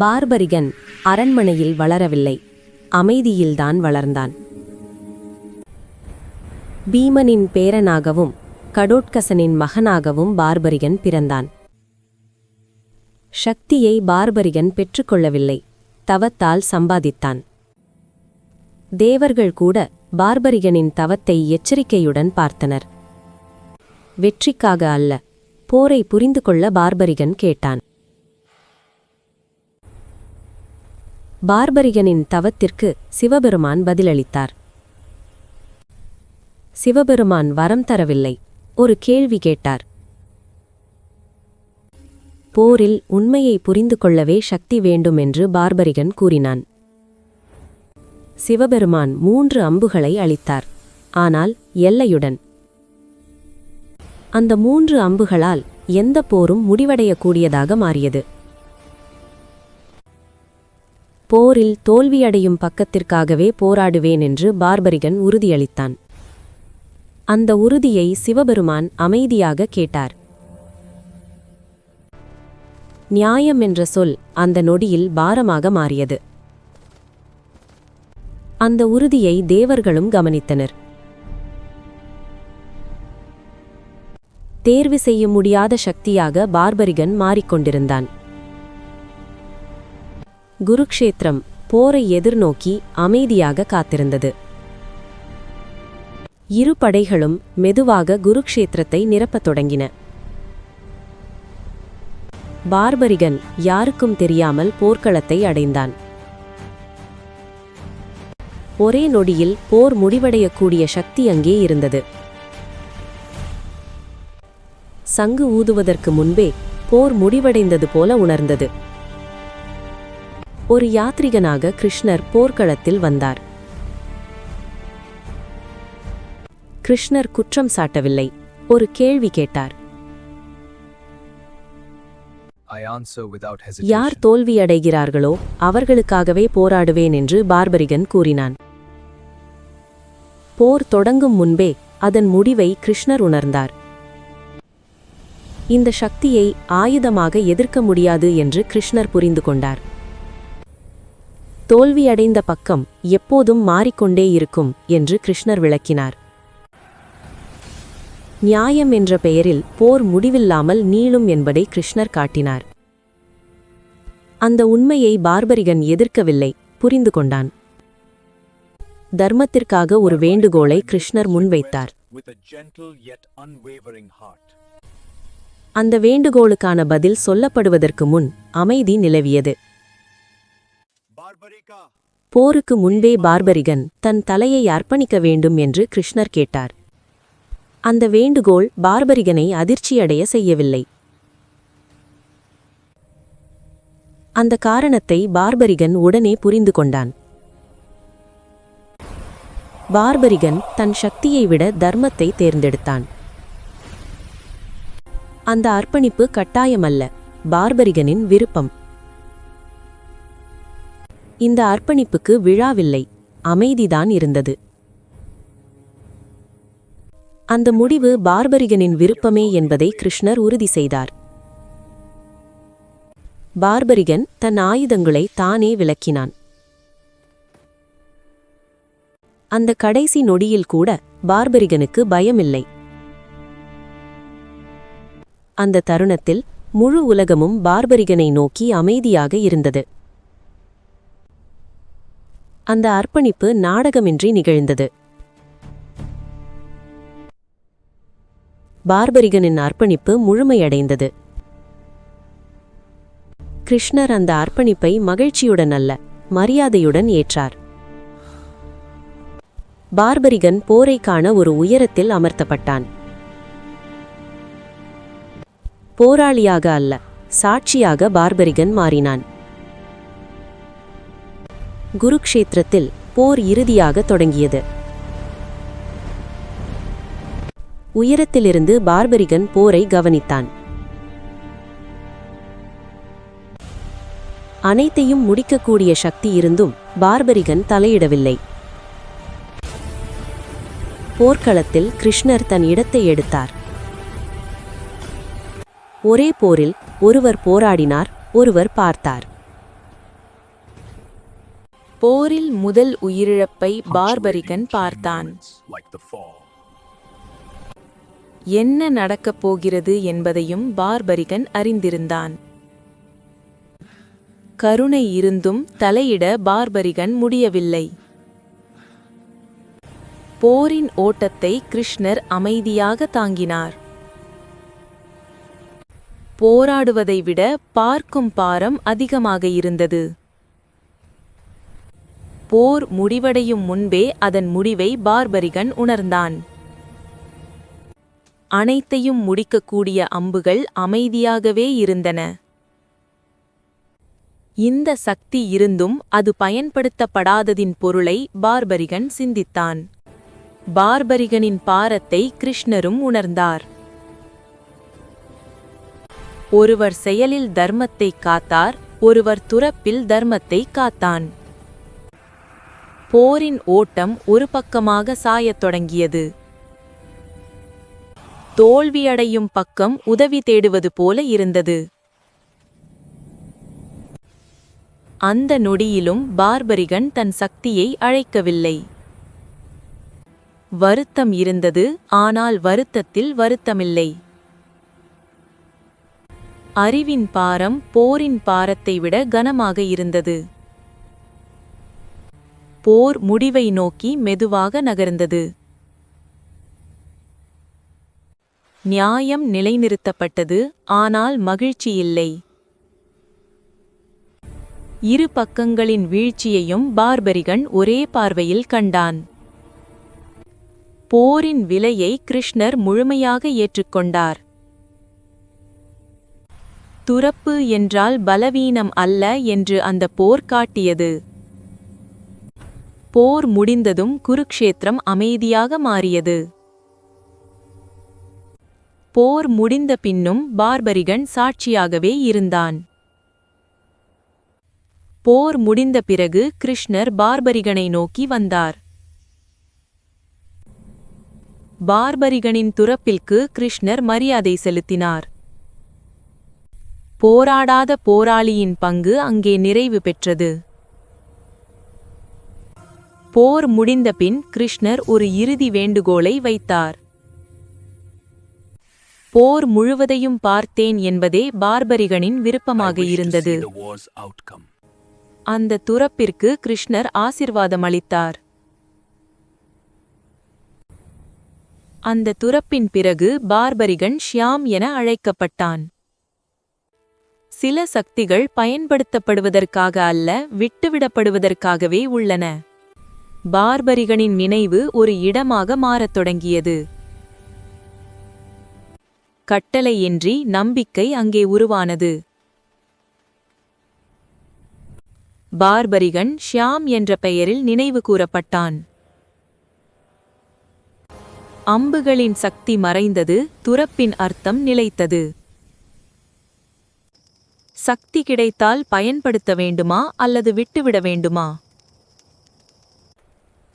பார்பரிகன் அரண்மனையில் வளரவில்லை. அமைதியில்தான் வளர்ந்தான். பீமனின் பேரனாகவும் கடோட்கசனின் மகனாகவும் பார்பரிகன் பிறந்தான். சக்தியை பார்பரிகன் பெற்றுக்கொள்ளவில்லை. தவத்தால் சம்பாதித்தான். தேவர்கள் கூட பார்பரிகனின் தவத்தை எச்சரிக்கையுடன் பார்த்தனர். வெற்றிக்காக அல்ல போரை புரிந்து கொள்ள பார்பரிகன் கேட்டான். பார்பரிகனின் தவத்திற்கு சிவபெருமான் பதிலளித்தார். சிவபெருமான் வரம் தரவில்லை. ஒரு கேள்வி கேட்டார். போரில் உண்மையை புரிந்து கொள்ளவே சக்தி வேண்டும் என்று பார்பரிகன் கூறினான். சிவபெருமான் மூன்று அம்புகளை அளித்தார். ஆனால் எல்லையுடன். அந்த மூன்று அம்புகளால் எந்த போரும் முடிவடையக்கூடியதாக மாறியது. போரில் தோல்வியடையும் பக்கத்திற்காகவே போராடுவேன் என்று பார்பரிகன் உறுதியளித்தான். அந்த உறுதியை சிவபெருமான் அமைதியாக கேட்டார். நியாயம் என்ற சொல் அந்த நொடியில் பாரமாக மாறியது. அந்த உறுதியை தேவர்களும் கவனித்தனர். தேர்வு செய்ய முடியாத சக்தியாக பார்பரிகன் மாறிக்கொண்டிருந்தான். குருக்ஷேத்திரம் போரை எதிர்நோக்கி அமைதியாக காத்திருந்தது. இரு படைகளும் மெதுவாக குருக்ஷேத்திரத்தை நிரப்பத் தொடங்கின. பார்பரிகன் யாருக்கும் தெரியாமல் போர்க்களத்தை அடைந்தான். ஒரே நொடியில் போர் முடிவடையக்கூடிய சக்தி அங்கே இருந்தது. சங்கு ஊதுவதற்கு முன்பே போர் முடிவடைந்தது போல உணர்ந்தது. ஒரு யாத்ரிகனாக கிருஷ்ணர் போர்க்களத்தில் வந்தார். கிருஷ்ணர் குற்றம் சாட்டவில்லை. ஒரு கேள்வி கேட்டார். யார். தோல்வியடைகிறார்களோ அவர்களுக்காகவே போராடுவேன் என்று பார்பரிகன் கூறினான். போர் தொடங்கும் முன்பே அதன் முடிவை கிருஷ்ணர் உணர்ந்தார். இந்த சக்தியை ஆயுதமாக எதிர்க்க முடியாது என்று கிருஷ்ணர் புரிந்து கொண்டார். தோல்வியடைந்த பக்கம் எப்போதும் மாறிக்கொண்டே இருக்கும் என்று கிருஷ்ணர் விளக்கினார். நியாயம் என்ற பெயரில் போர் முடிவில்லாமல் நீளும் என்பதை கிருஷ்ணர் காட்டினார். அந்த உண்மையை பார்பரிகன் எதிர்க்கவில்லை புரிந்து கொண்டான். தர்மத்திற்காக ஒரு வேண்டுகோளை கிருஷ்ணர் முன்வைத்தார். அந்த வேண்டுகோளுக்கான பதில் சொல்லப்படுவதற்கு முன் அமைதி நிலவியது. போருக்கு முன்பே பார்பரிகன் தன் தலையை அர்ப்பணிக்க வேண்டும் என்று கிருஷ்ணர் கேட்டார். அந்த வேண்டுகோள் பார்பரிகனை அதிர்ச்சியடைய செய்யவில்லை. அந்த காரணத்தை பார்பரிகன் உடனே புரிந்து கொண்டான். பார்பரிகன் தன் சக்தியை விட தர்மத்தை தேர்ந்தெடுத்தான். அந்த அர்ப்பணிப்பு கட்டாயமல்ல பார்பரிகனின் விருப்பம். இந்த அர்ப்பணிப்புக்கு விழாவில்லை. அமைதிதான் இருந்தது. அந்த முடிவு பார்பரிகனின் விருப்பமே என்பதை கிருஷ்ணர் உறுதி செய்தார். பார்பரிகன் தன் ஆயுதங்களை தானே விலக்கினான் அந்த கடைசி நொடியில் கூட பார்பரிகனுக்கு பயமில்லை. அந்த தருணத்தில் முழு உலகமும் பார்பரிகனை நோக்கி அமைதியாக இருந்தது. அந்த அர்ப்பணிப்பு நாடகமின்றி நிகழ்ந்தது. பார்பரிகனின் அர்ப்பணிப்பு முழுமையடைந்தது. கிருஷ்ணர் அந்த அர்ப்பணிப்பை மகிழ்ச்சியுடன் அல்ல மரியாதையுடன் ஏற்றார். பார்பரிகன் போரை காண ஒரு உயரத்தில் அமர்த்தப்பட்டான். போராளியாக அல்ல சாட்சியாக பார்பரிகன் மாறினான். குருக்ஷேத்திரத்தில் போர் இறுதியாக தொடங்கியது. உயரத்திலிருந்து பார்பரிகன் போரை கவனித்தான். அனைத்தையும் முடிக்கக்கூடிய சக்தி இருந்தும் பார்பரிகன் தலையிடவில்லை. போர்க்களத்தில் கிருஷ்ணர் தன் இடத்தை எடுத்தார். ஒரே போரில் ஒருவர் போராடினார் ஒருவர் பார்த்தார். போரில் முதல் உயிரிழப்பை பார்பரிகன் பார்த்தான். என்ன நடக்கப் போகிறது என்பதையும் பார்பரிகன் அறிந்திருந்தான். கருணை இருந்தும் தலையிட பார்பரிகன் முடியவில்லை. போரின் ஓட்டத்தை கிருஷ்ணர் அமைதியாக தாங்கினார். போராடுவதை விட பார்க்கும் பாரம் அதிகமாக இருந்தது. போர் முடிவடையும் முன்பே அதன் முடிவை பார்பரிகன் உணர்ந்தான். அனைத்தையும் முடிக்கக்கூடிய அம்புகள் அமைதியாகவே இருந்தன. இந்த சக்தி இருந்தும் அது பயன்படுத்தப்படாததின் பொருளை பார்பரிகன் சிந்தித்தான். பார்பரிகனின் பாரத்தை கிருஷ்ணரும் உணர்ந்தார். ஒருவர் செயலில் தர்மத்தை காத்தார் ஒருவர் துறப்பில் தர்மத்தை காத்தான். போரின் ஓட்டம் ஒரு பக்கமாக சாயத் தொடங்கியது. தோல்வியடையும் பக்கம் உதவி தேடுவது போல இருந்தது. அந்த நொடியிலும் பார்பரிகன் தன் சக்தியை அழைக்கவில்லை. வருத்தம் இருந்தது ஆனால் வருத்தத்தில் வருத்தமில்லை. அறிவின் பாரம் போரின் பாரத்தை விட கனமாக இருந்தது. போர் முடிவை நோக்கி மெதுவாக நகர்ந்தது. நியாயம் நிலைநிறுத்தப்பட்டது ஆனால் மகிழ்ச்சி இல்லை. இரு பக்கங்களின் வீழ்ச்சியையும் பார்பரிகன் ஒரே பார்வையில் கண்டான். போரின் விலையை கிருஷ்ணர் முழுமையாக ஏற்றுக்கொண்டார். துறப்பு என்றால் பலவீனம் அல்ல என்று அந்த போர் காட்டியது. போர் முடிந்ததும் குருக்ஷேத்திரம் அமைதியாக மாறியது. போர் முடிந்த பின்னும் பார்பரிகன் சாட்சியாகவே இருந்தான். போர் முடிந்த பிறகு கிருஷ்ணர் பார்பரிகனை நோக்கி வந்தார். பார்பரிகனின் துறப்பிற்கு கிருஷ்ணர் மரியாதை செலுத்தினார். போராடாத போராளியின் பங்கு அங்கே நிறைவு பெற்றது. போர் முடிந்தபின் கிருஷ்ணர் ஒரு இறுதி வேண்டுகோளை வைத்தார். போர் முழுவதையும் பார்த்தேன் என்பதே பார்பரிகனின் விருப்பமாக இருந்தது. அந்த துறப்பிற்கு கிருஷ்ணர் ஆசிர்வாதம் அளித்தார் அந்த துறப்பின் பிறகு பார்பரிகன் ஷியாம் என அழைக்கப்பட்டான். சில சக்திகள் பயன்படுத்தப்படுவதற்காக அல்ல விட்டுவிடப்படுவதற்காகவே உள்ளன. பார்பரிகனின் நினைவு ஒரு இடமாக மாறத் தொடங்கியது. கட்டளையின்றி நம்பிக்கை அங்கே உருவானது. பார்பரிகன் ஷியாம் என்ற பெயரில் நினைவு கூறப்பட்டான். அம்புகளின் சக்தி மறைந்தது துறப்பின் அர்த்தம் நிலைத்தது. சக்தி கிடைத்தால் பயன்படுத்த வேண்டுமா அல்லது விட்டுவிட வேண்டுமா?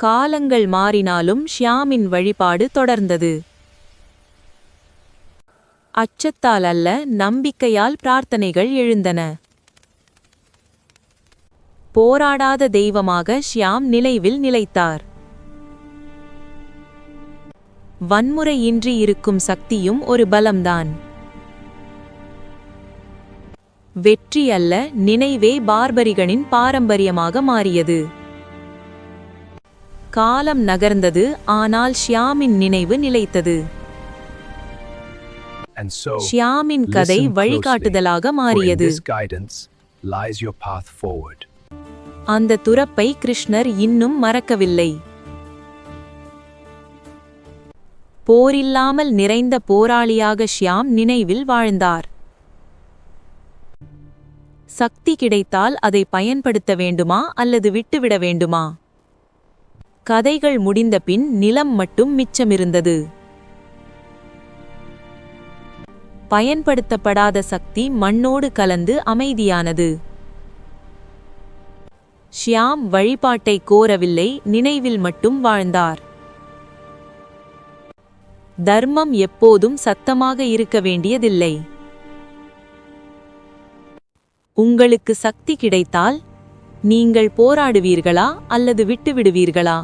காலங்கள் மாறினாலும் ஷியாமின் வழிபாடு தொடர்ந்தது. அச்சத்தால் அல்ல நம்பிக்கையால் பிரார்த்தனைகள் எழுந்தன. போராடாத தெய்வமாக ஷியாம் நிலைவில் நிலைத்தார். வன்முறையின்றி இருக்கும் சக்தியும் ஒரு பலம்தான். வெற்றி அல்ல நினைவே பார்பரிகனின் பாரம்பரியமாக மாறியது. காலம் நகர்ந்தது ஆனால் ஷியாமின் நினைவு நிலைத்தது. ஷியாமின் கதை வழிகாட்டுதலாக மாறியது. அந்த துறப்பை கிருஷ்ணர் இன்னும் மறக்கவில்லை. போரில்லாமல் நிறைந்த போராளியாக ஷியாம் நினைவில் வாழ்ந்தார். சக்தி கிடைத்தால் அதை பயன்படுத்த வேண்டுமா அல்லது விட்டுவிட வேண்டுமா? கதைகள் முடிந்தபின் நிலம் மட்டும் மிச்சமிருந்தது. பயன்படுத்தப்படாத சக்தி மண்ணோடு கலந்து அமைதியானது. ஷியாம் வழிபாட்டை கோரவில்லை நினைவில் மட்டும் வாழ்ந்தார். தர்மம் எப்போதும் சத்தமாக இருக்க வேண்டியதில்லை. உங்களுக்கு சக்தி கிடைத்தால் நீங்கள் போராடுவீர்களா அல்லது விட்டுவிடுவீர்களா?